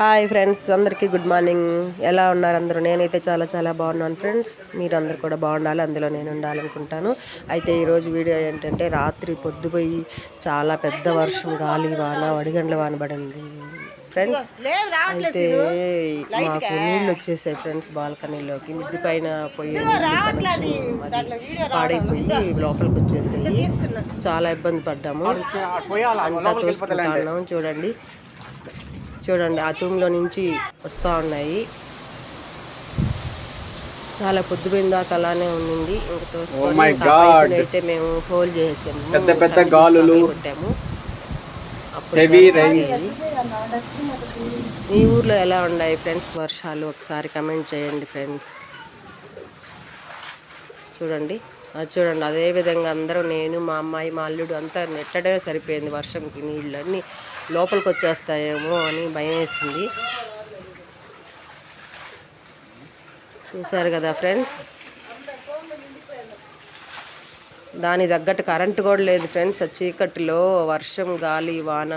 Hi friends అందరికీ good morning ఎలా ఉన్నారు అందరూ? నేనైతే చాలా చాలా బాగున్నాను ఫ్రెండ్స్ మీరు అందరు కూడా బాగుండాలి. అందులో నేను ఉండాలనుకుంటాను. అయితే ఈరోజు వీడియో ఏంటంటే రాత్రి పొద్దుపోయి చాలా పెద్ద వర్షం గాలి వాన వడిగండ్ల వాన పడింది ఫ్రెండ్స్ అయితే మాకు నీళ్ళు వచ్చేసాయి ఫ్రెండ్స్ బాల్కనీలోకి. మిద్ది పైన పోయి పాడైపోయి లోపలికి వచ్చేసాయి. చాలా ఇబ్బంది పడ్డాము. అంతా తోసుకుంటున్నాం చూడండి. చూడండి ఆ తూములో నుంచి వస్తూ ఉన్నాయి. చాలా పొద్దుపోయిన దాకా అలానే ఉండింది. ఇంక తోసుకొని అయితే మేము హోల్ చేసాము పెద్ద పెద్ద గాలులు. కొట్టాము. మీ ఊర్లో ఎలా ఉన్నాయి ఫ్రెండ్స్ వర్షాలు? ఒకసారి కమెంట్ చేయండి ఫ్రెండ్స్. చూడండి చూడండి. అదే విధంగా అందరూ నేను మా అమ్మాయి మా అల్లుడు అంతా నెట్టడమే సరిపోయింది వర్షంకి. నీళ్ళు అన్నీ లోపలికి వచ్చేస్తాయేమో అని భయం వేసింది చూశారు కదా ఫ్రెండ్స్? దాని తగ్గట్టు కరెంటు కూడా లేదు ఫ్రెండ్స్. ఆ చీకటిలో వర్షం గాలి వాన